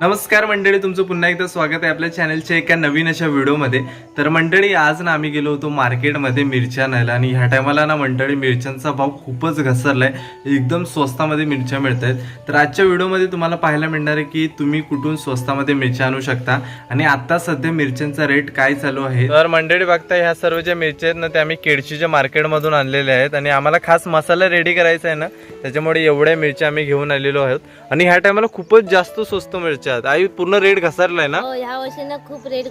नमस्कार मंडळी तुमचं पुन्हा एकदा स्वागत आहे आपल्या चॅनलच्या एका नवीन अशा व्हिडिओमध्ये. तर मंडळी आज ना आम्ही गेलो होतो मार्केटमध्ये मिरच्या न्यायला आणि ह्या टायमाला ना मंडळी मिरच्यांचा भाव खूपच घसरला आहे एकदम स्वस्तामध्ये मिरच्या मिळत आहेत तर आजच्या व्हिडिओमध्ये तुम्हाला पाहायला मिळणार आहे की तुम्ही कुठून स्वस्तामध्ये मिरच्या आणू शकता आणि आत्ता सध्या मिरच्यांचा रेट काय चालू आहे? तर मंडळी बघता ह्या सर्व ज्या मिरच्या आहेत ना त्या आम्ही केडशीच्या मार्केटमधून आणलेल्या आहेत आणि आम्हाला खास मसाला रेडी करायचा आहे ना त्याच्यामुळे एवढ्या मिरच्या आम्ही घेऊन आलेलो आहोत. आणि ह्या टायमाला खूपच जास्त स्वस्त मिरच्या आहेत आई पूर्ण रेट घसरलाय ना? हो ह्या वर्षी ना खूप रेट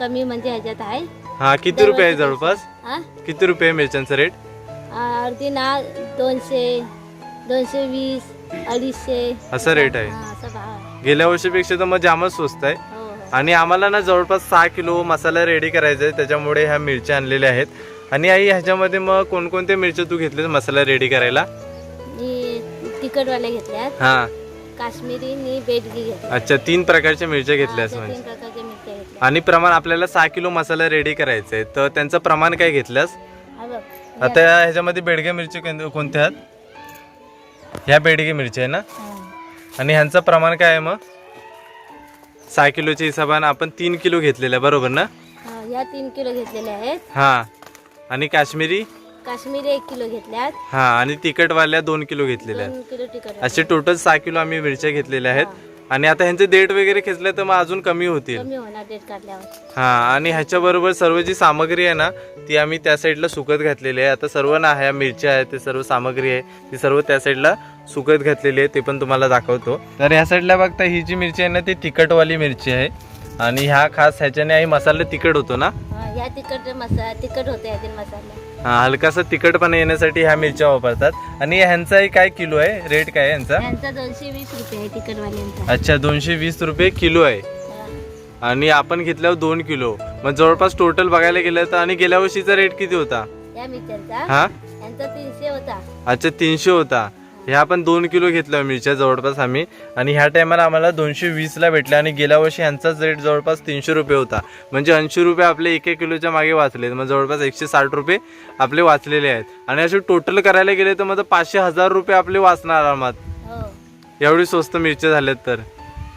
कमी म्हणजे ह्याच्यात आहे. हा किती रुपये आहे जवळपास? हा किती रुपये आहे मिरच्यांचा रेट अर्धी ना दोनशे दोनशे वीस अडीचशे. असा रेट आहे. हा, असा भाव आहे. गेल्या वर्षीपेक्षा तर मग जामच स्वस्त आहे. हो हो. आणि आम्हाला ना जवळपास सहा किलो मसाला रेडी करायचा आहे. त्याच्यामुळे ह्या मिरच्या आणलेल्या आहेत. आणि आई ह्याच्यामध्ये मग कोणकोणत्या मिरच्या तू घेतल्यास मसाला रेडी करायला? मी तिखटवाल्या घेतल्यात. हा. काश्मीरी आणि बेडगी अच्छा तीन प्रकारच्या मिरच्या घेतल्यास हा, त्या म्हणजे तीन प्रकारच्या मिरच्या घेतल्या. आणि प्रमाण आपल्याला सहा किलो मसाला रेडी करायचा आहे तर त्यांचं प्रमाण काय घेतल्यास? हा बघ. आता या ह्याच्यामध्ये बेडगे मिरची कोण- कोणत्या आहेत? ह्या बेडगे मिरच्या आहे ना? हा. आणि ह्यांचं प्रमाण काय आहे मग? सहा किलोच्या हिशोबाने आपण तीन किलो घेतलेलं आहे बरोबर ना? हा, या तीन किलो घेतलेल्या आहेत. हा. आणि काश्मीरी? काश्मीरी एक किलो घेतल्यात. हा आणि तिखटवाल्या दोन किलो घेतलेल्या आहेत. दोन किलो तिखट असे टोटल सहा किलो आम्ही मिरच्या घेतलेल्या आहेत. आणि आता ह्यांचे डेट वगैरे खेचले तर मग अजून कमी होतील. कमी होणार डेट काढल्यावर. हा आणि ह्याच्या बरोबर सर्व जी सामग्री आहे ना ती आम्ही त्या साईडला सुकत घातलेली आहे. आता सर्व ना ह्या मिरच्या आहेत ते सर्व सामग्री आहे ती सर्व त्या साईडला सुकत घातलेली आहे ते पण तुम्हाला दाखवतो. तर ह्या साईडला बघता ही जी मिरची आहे ना ती तिखटवाली मिरची आहे. आणि ह्या खास ह्याच्याने आई मसाला तिखट होतो ना? हा, या तिखट मसाला तिखट होते यातील मसाला. हा हलकासा तिखटपणा येण्यासाठी ह्या मिरच्या वापरतात. आणि ह्यांचाही काय किलो आहे? रेट काय आहे यांचा यांचा दोनशे वीस रुपये आहे तिखटवाल्यांचा. अच्छा दोनशे वीस रुपये किलो आहे. आणि आपण घेतल्यावर दोन किलो. मग जवळपास टोटल बघायला गेलं तर आणि गेल्या वर्षीचा रेट किती होता? या मिरच्यांचा? हा? यांचा तीनशे होता. अच्छा तीनशे होता. ह्या पण दोन किलो घेतल्या मिरच्या जवळपास आम्ही. आणि ह्या टायमाला आम्हाला दोनशे वीसला भेटल्या आणि गेल्या वर्षी ह्यांचाच रेट जवळपास तीनशे रुपये होता. म्हणजे ऐंशी रुपये आपले एक एक किलोच्या मागे वाचलेत. मग जवळपास एकशे साठ रुपये आपले वाचलेले आहेत. आणि असे टोटल करायला गेले तर मग पाचशे हजार रुपये आपले वाचणार आरामात हो. एवढी स्वस्त मिरच्या झाल्यात तर.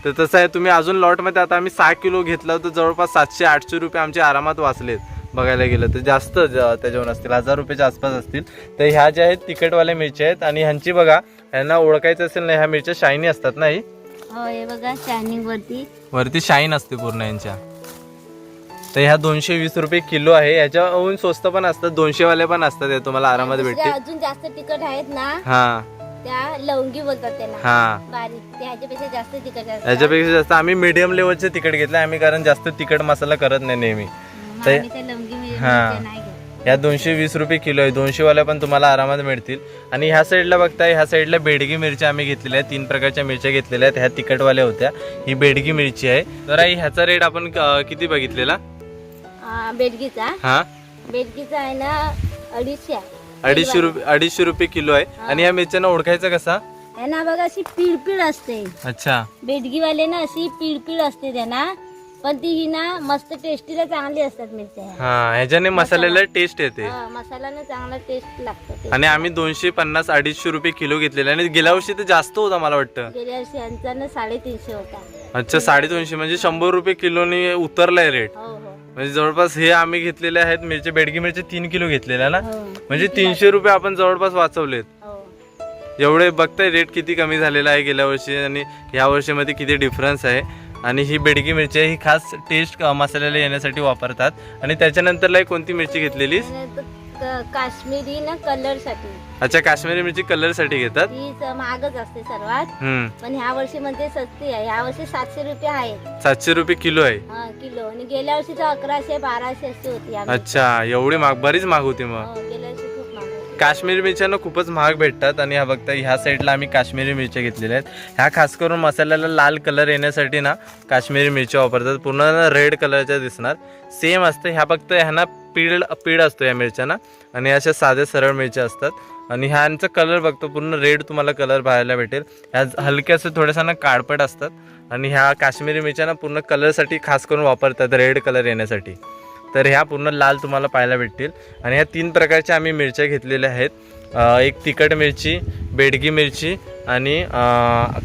तर तसं आहे तुम्ही अजून लॉटमध्ये आता आम्ही सहा किलो घेतला तर जवळपास सातशे आठशे रुपये आमचे आरामात वाचलेत. बघायला गेलं तर जास्त त्याच्यावर असतील हजार रुपयाच्या आसपास असतील. तर ह्या ज्या आहेत तिखटवाल्या मिरच्या आहेत आणि ह्यांची बघा ह्यांना ओळखायचं असेल ना ह्या मिरच्या शायनी असतात ना ही? हो बघा शायनिंग वरती. वरती शाईन असते पूर्ण यांच्या. तर ह्या दोनशे वीस रुपये किलो आहे. याच्याहून स्वस्त पण असतात दोनशे वाले पण असतात हे तुम्हाला आरामात भेटतील. अजून जास्त तिखट आहेत ना हा. त्या लवंगी बोलतात हा. बारीक. ते ह्याच्यापेक्षा जास्त तिखट याच्यापेक्षा जास्त. आम्ही मीडियम लेवलचे तिखट घेतले आम्ही कारण जास्त तिखट मसाला करत नाही नेहमी. हम्म, ते- आम्ही लवंगी हा. मिरच्या नाही घेत ह्या दोनशे वीस रुपये किलो आहे. दोनशे वाल्या पण तुम्हाला आरामात मिळतील. आणि ह्या साईडला बघताय ह्या साईडला बेडगी मिरच्या आम्ही घेतलेल्या आहेत. तीन प्रकारच्या मिरच्या घेतलेल्या आहेत. ह्या तिखटवाल्या होत्या. ही बेडगी मिरची आहे. तर आई ह्याचा रेट आपण अं, किती बघितलेला? बेडगीचा. हा? बेडगीचा आहे ना अडीचशे आहे. अडीचशे रुपये अडीचशे रुपये किलो आहे. आणि ह्या मिरच्यांना ओळखायचं कसा? आहे ना बघा अशी पिळपिळ असते. अच्छा. बेडगीवाले ना अशी पिळपिळ असते त्यांना. पण ती ही ना मस्त टेस्टीला चांगली असतात मिरच्या ह्या. हा ह्याच्याने मसाल्याला टेस्ट येते. हा, मसाला ना चांगला टेस्ट लागतो ते. आणि आम्ही दोनशे पन्नास अडीचशे रुपये किलो घेतलेले आणि गेल्या वर्षी तर जास्त होता मला वाटतं. गेल्या वर्षी यांचा ना साडेतीनशे होता. अच्छा साडेदोनशे म्हणजे शंभर रुपये किलोनी उतरलाय रेट हो हो. म्हणजे जवळपास हे आम्ही घेतलेले आहेत मिरची बेडगी मिरची तीन किलो घेतलेल्या ना? हो. म्हणजे तीनशे रुपये आपण जवळपास वाचवलेत. हो. एवढे बघताय रेट किती कमी झालेला आहे गेल्या वर्षी आणि ह्या वर्षीमध्ये किती डिफरन्स आहे? आणि ही बेडगी मिरची आहे ही खास टेस्ट मसाल्याला येण्यासाठी वापरतात. आणि त्याच्यानंतरला एक कोणती मिरची घेतलेली काश्मीरी ना कलरसाठी अच्छा काश्मीरी मिरची कलरसाठी घेतात? ती स- महागच असते सर्वात. पण ह्या वर्षी म्हणजे स्वस्ती आहे. ह्या वर्षी सातशे रुपये आहेत सातशे रुपये किलो आहे? हा, किलो. आणि गेल्या वर्षी तर अकराशे बाराशे अशी होती अच्छा एवढी महाग बरीच महाग होती मग. हो, गेल्या वर्षी. काश्मीरी मिरच्या खूपच महाग भेटतात आणि हा बघता ह्या साईडला आम्ही काश्मीरी मिरच्या घेतलेल्या आहेत. ह्या खास करून मसाल्याला लाल कलर येण्यासाठी ना काश्मीरी मिरच्या वापरतात. पूर्ण रेड कलरच्या दिसणार. सेम असते. ह्या फक्त ह्यांना पीड पीड असतो या मिरच्यांना. आणि अशा साध्या सरळ मिरच्या असतात. आणि ह्यांचा कलर बघतो. पूर्ण रेड तुम्हाला कलर पाहायला भेटेल. ह्या हलक्या असं थोड्याशा ना काळपट असतात. आणि ह्या काश्मीरी मिरच्या ना पूर्ण कलरसाठी खास करून वापरतात. रेड कलर येण्यासाठी. तर ह्या पूर्ण लाल तुम्हाला पाहायला भेटतील. आणि ह्या तीन प्रकारच्या आम्ही मिरच्या घेतलेल्या आहेत. एक तिखट मिरची बेडगी मिरची आणि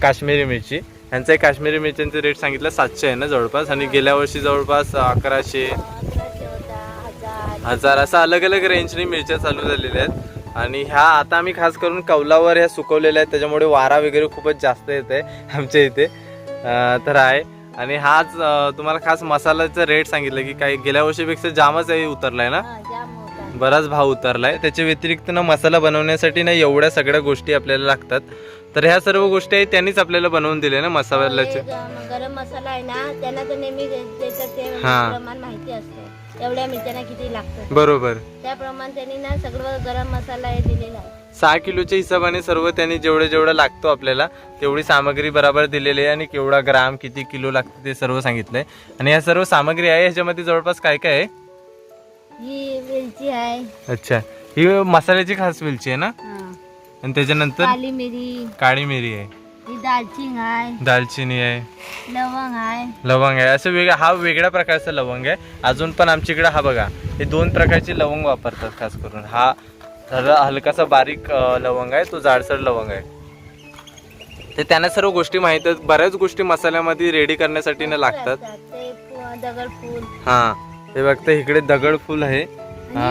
काश्मीरी मिरची. ह्यांचा एक काश्मीरी मिरच्यांचे रेट सांगितलं सातशे आहे ना जवळपास? आणि गेल्या वर्षी जवळपास अकराशे हजार असं अलग अलग रेंजने मिरच्या चालू झालेल्या आहेत. आणि ह्या आता आम्ही खास करून कौलावर ह्या सुकवलेल्या आहेत. त्याच्यामुळे वारा वगैरे खूपच जास्त येत आहे आमच्या इथे. तर आहे. आणि हाच तुम्हाला खास मसाल्याचा रेट सांगितलं की काही गेल्या वर्षीपेक्षा जामच आहे उतरलाय ना? बराच भाव उतरलाय. त्याच्या व्यतिरिक्त ना मसाला बनवण्यासाठी ना एवढ्या सगळ्या गोष्टी आपल्याला लागतात. तर ह्या सर्व गोष्टी आहेत त्यांनीच आपल्याला बनवून दिल्या ना मसाल्याचे? गरम मसाला आहे ना त्यांना ते हा. माहिती असतं? एवढ्या मिरच्यांना किती लागतं? बरोबर. त्याप्रमाणे त्यांनी ना सगळं गरम मसाला हे दिलेला आहे. सहा किलोच्या हिशोबाने सर्व त्यांनी जेवढं जेवढं लागतो आपल्याला तेवढी सामग्री बरोबर दिलेली आहे आणि केवढा ग्राम किती किलो लागतं ते सर्व सांगितलंय. आणि या सर्व सामग्री आहे ह्याच्यामध्ये जवळपास काय काय आहे? ही वेलची आहे. अच्छा. ही मसाल्याची खास वेलची आहे ना? हा. आणि त्याच्यानंतर? काली मिरी. काळी मिरी आहे. ही आहे. दालचिनी आहे. लवंग आहे. लवंग आहे. असं वेगळा हा वेगळ्या प्रकारचा लवंग आहे. अजून पण आमच्या इकडे हा बघा हे दोन प्रकारचे लवंग वापरतात खास करून. हा हलकासा बारीक लवंग आहे. तो जाडसर लवंग आहे. ते त्यांना सर्व गोष्टी माहीत आहेत. बऱ्याच गोष्टी मसाल्यामध्ये रेडी करण्यासाठी ना लागतात. ते हा. हे बघता इकडे दगड फुल आहे. हा.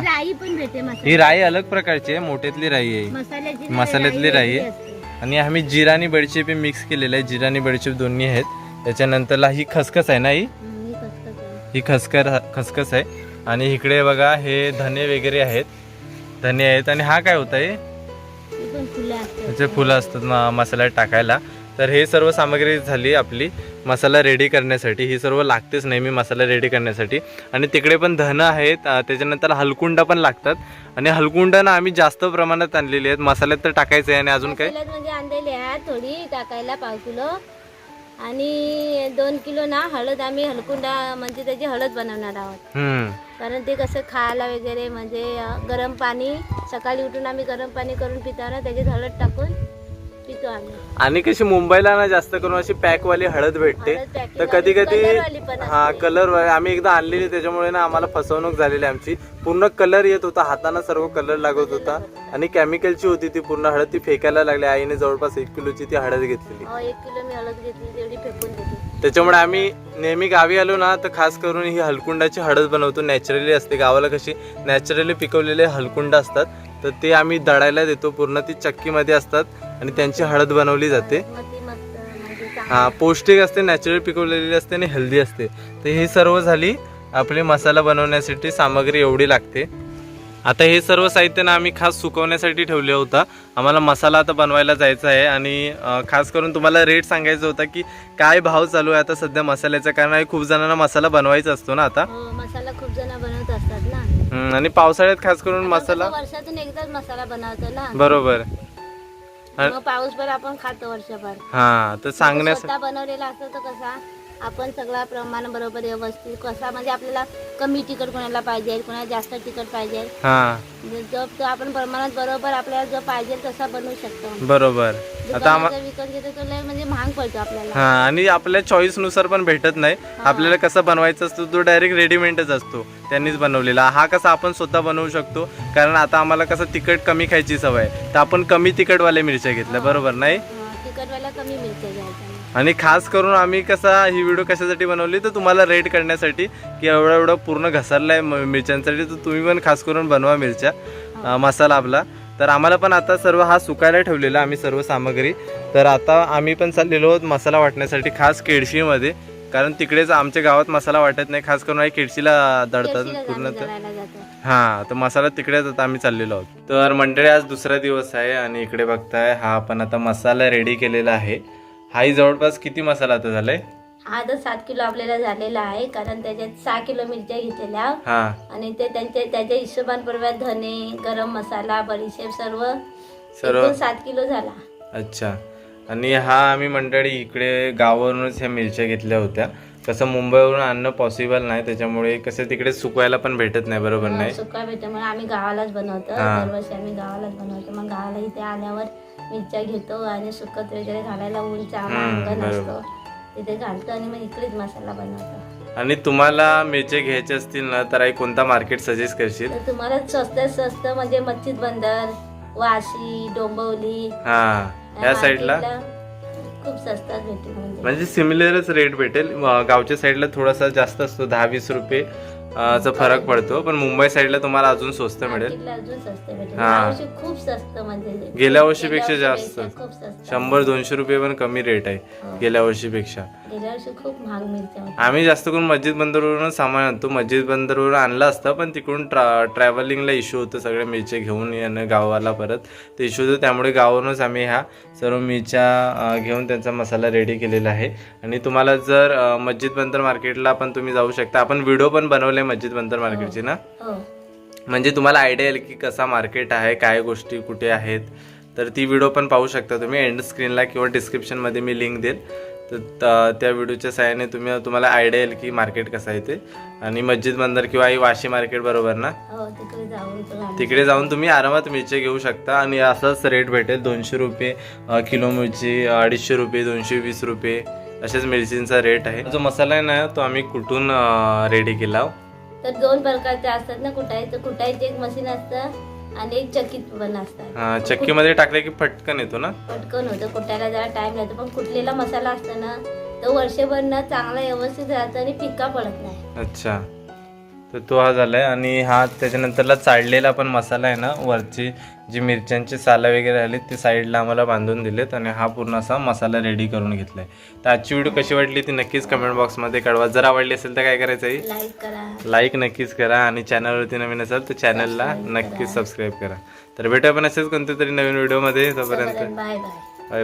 राई अलग प्रकारची आहे. मोठ्यातली राई आहे. मसाल्यातली राई आहे. आणि आम्ही जिरा आणि बडीशेप हे मिक्स केलेलं आहे. जिरा आणि बडीशेप दोन्ही आहेत. त्याच्यानंतरला ही खसखस आहे ना ही? ही खसखस आहे. ही खसकर खसखस आहे. आणि इकडे बघा हे धने वगैरे आहेत. धने आहेत. आणि हा काय होता हे ही असतात. त्याचे फुलं असतात मसाल्यात टाकायला. तर हे सर्व सामग्री झाली आपली. मसाला रेडी करण्यासाठी. ही सर्व लागतेच नेहमी मसाला रेडी करण्यासाठी. आणि तिकडे पण धन आहेत त्याच्यानंतर हलकुंडा पण लागतात. आणि हलकुंडा ना आम्ही जास्त प्रमाणात आणलेली आहेत. मसाल्यात तर टाकायचं आहे आणि अजून काय? मसाल्यात म्हणजे आणलेली आहे थोडी टाकायला पाव किलो. आणि दोन किलो ना हळद आम्ही हलकुंडा म्हणजे त्याची हळद बनवणार आहोत. कारण ते कसं खायला वगैरे म्हणजे गरम पाणी सकाळी उठून आम्ही गरम पाणी करून पितो ना त्याच्यात हळद टाकून पितो आम्ही. आणि कशी मुंबईला ना जास्त करून अशी पॅकवाली हळद भेटते. हळद तर कधी वाली, कधी color वाली पण हा असते. कलर आम्ही एकदा आणलेली त्याच्यामुळे ना आम्हाला फसवणूक झालेली आमची. पूर्ण कलर येत होता. हाताना सर्व कलर लागत होता. आणि केमिकलची होती ती पूर्ण हळद. ती फेकायला लागली. आईने जवळपास एक किलोची ती हळद घेतलेली. अं, एक किलो मी हळद घेतली. तेवढी फेकून देते. त्याच्यामुळे आम्ही नेहमी गावी आलो ना तर खास करून ही हलकुंडाची हळद बनवतो. नॅचरली असते. गावाला कशी नॅचरली पिकवलेले हलकुंड असतात. तर ते आम्ही दळायला देतो. पूर्ण ती चक्कीमध्ये असतात. आणि त्यांची हळद बनवली जाते. हा पौष्टिक असते नॅचरल पिकवलेली असते आणि हेल्दी असते. तर ही सर्व झाली. आपली मसाला बनवण्यासाठी सामग्री एवढी लागते. आता हे सर्व साहित्य ना आम्ही खास सुकवण्यासाठी ठेवले होता. आम्हाला मसाला आता बनवायला जायचा आहे आणि खास करून तुम्हाला रेट सांगायचा होता की काय भाव चालू आहे आता सध्या मसाल्याचा? कारण खूप जणांना मसाला बनवायचा असतो ना आता. हो मसाला खूप जण बनवत असतात ना. आणि पावसाळ्यात खास करून मसाला वर्षातून एकदाच मसाला बनवतो ना. बरोबर. मग पाऊस भर आपण खातो वर्षभर. हा तर सांगण्यास स्वतः बनवलेला असतो तर कसा? आपण सगळा प्रमाण बरोबर व्यवस्थित कसा म्हणजे आपल्याला कमी तिखट कोणाला पाहिजे कोणाला जास्त तिखट पाहिजे. हा. जो तो आपण प्रमाणात बरोबर आपल्याला जो पाहिजे तसा बनवू शकतो. बरोबर. आता आम्हा दुकानात विकत घेतो तो लय म्हणजे महाग पडतो आपल्याला. हा आणि आपल्या चॉईसनुसार पण भेटत नाही. आपल्याला कसं बनवायचं असतो तो डायरेक्ट रेडीमेडच असतो. त्यांनीच बनवलेला. हा कसा आपण स्वतः बनवू शकतो कारण आता आम्हाला कसं तिखट कमी खायची सवय आहे. तर आपण कमी तिखटवाल्या मिरच्या घेतल्या बरोबर नाही? तिखटवाला कमी मिरच्या घ्यायच्या. आणि खास करून आम्ही कसा ही व्हिडिओ कशासाठी बनवली तर तुम्हाला रेट करण्यासाठी की एवढं एवढं पूर्ण घसरलाय म- मिरच्यांसाठी तर तुम्ही पण खास करून बनवा मिरच्या मसाला आपला. तर आम्हाला पण आता सर्व हा सुकायला ठेवलेला आम्ही सर्व सामग्री. तर आता आम्ही पण चाललेलो आहोत मसाला वाटण्यासाठी खास केडशीमध्ये कारण तिकडेच आमच्या गावात मसाला वाटत नाही खास करून केडशीला केळशीलाच पूर्ण तर. हा तर मसाला तिकडेच आता आम्ही चाललेलो आहोत. तर मंडळी आज दुसरा दिवस आहे आणि इकडे बघताय हा आपण आता मसाला रेडी केलेला आहे. हाही जवळपास किती मसाला आता झालाय? हा तर सात किलो आपल्याला झालेला आहे कारण त्याच्यात सहा किलो मिरच्या घेतलेल्या. हा. आणि ते त्यांच्या त्याच्या हिशोबांपूर्व धने गरम मसाला बडीशेप सर्व सर्व. एकूण सात किलो झाला. अच्छा. आणि हा आम्ही मंडळी इकडे गावावरूनच ह्या मिरच्या घेतल्या होत्या. कसं मुंबईवरून आणणं पॉसिबल नाही त्याच्यामुळे कसं तिकडे सुकवायला पण भेटत नाही बरोबर नाही? सुका भेटल्यामुळे आम्ही गावालाच बनवतो. हा. दरवर्षी आम्ही गावालाच बनवतो. मग गावाला इथे आल्यावर मिरच्या घेतो आणि सुकत वगैरे घालायला उंच आम्हा हम्म, अंगण बरोबर. असतो तिथे घालतो आणि मग इकडेच मसाला बनवतो. आणि तुम्हाला मिरच्या घ्यायच्या असतील ना तर आई कोणता मार्केट सजेस्ट करशील? तर तुम्हाला स्वस्तात स्वस्त म्हणजे मच्छीद बंदर वाशी डोंबवली हा या या साईडला खूप स्वस्तात भेटेल म्हणजे. म्हणजे सिमिलरच रेट भेटेल. गावच्या साईडला थोडासा जास्त असतो दहा वीस रुपये. चा फरक पडतो पण मुंबई साईडला तुम्हाला अजून स्वस्त मिळेल हा. खूप स्वस्त म्हणजे गेल्या वर्षीपेक्षा जास्त. शंभर दोनशे रुपये पण कमी रेट आहे हो. गेल्या वर्षीपेक्षा खूप महाग. आम्ही जास्त करून मस्जिद बंदरवरूनच सामान आणतो. मस्जिद बंदरवरून आणलं असतं पण तिकडून ट्रा ट्रॅव्हलिंगला इश्यू होतं. सगळे मिरच्या घेऊन येणं गावाला परत. ते इश्यू होतं त्यामुळे गावावरूनच आम्ही ह्या सर्व मिरच्या घेऊन त्यांचा मसाला रेडी केलेला आहे. आणि तुम्हाला जर मस्जिद बंदर मार्केटला पण तुम्ही जाऊ शकता. आपण व्हिडिओ पण बनवले मस्जिद बंदर मार्केटची ना? हो. म्हणजे तुम्हाला आयडिया येईल की कसा मार्केट आहे काय गोष्टी कुठे आहेत. तर ती व्हिडिओ पण पाहू शकता तुम्ही. एंड स्क्रीनला किंवा डिस्क्रिप्शनमध्ये मी लिंक देईल. तर त्या व्हिडिओच्या सहाय्याने तुम्ही तुम्हाला आयडिया येईल की मार्केट कसं आहे ते. आणि मस्जिद बंदर किंवा ही वाशी मार्केट बरोबर ना? हो तिकडे जाऊन तुम्ही आरामात मिरची घेऊ शकता. आणि असाच रेट भेटेल दोनशे रुपये किलो मिरची अडीचशे रुपये दोनशे वीस रुपये असेच मिरचींचा रेट आहे. जो मसाला आहे ना तो आम्ही कुठून रेडी केला तर दोन प्रकारचे असतात ना कुटायचं कुटायचे एक मशीन असतं आणि एक चक्कीत पण असतात. अ, चक्कीमध्ये टाकले की पटकन येतो ना? पटकन होतं कुटायला जरा टाइम लागतो पण कुटलेला मसाला असतो ना तो वर्षभर ना चांगला व्यवस्थित राहतो आणि फिक्का पडत नाही. अच्छा. तर तो हा झालाय आणि हा त्याच्यानंतरला चाळलेला पण मसाला आहे ना वरची जी मिरच्यांची साला वगैरे आली ते साईडला आम्हाला बांधून दिलेत आणि हा पूर्ण असा मसाला रेडी करून घेतलाय. तर आजची व्हिडिओ कशी वाटली ती नक्कीच कमेंट बॉक्समध्ये कळवा. जर आवडली असेल तर काय करायचं आहे लाईक नक्कीच करा आणि चॅनलवरती नवीन असाल तर चॅनलला नक्कीच करा. सबस्क्राईब करा. तर भेटूया पण असेच कोणत्या तरी नवीन व्हिडिओमध्ये तोपर्यंत. Bye bye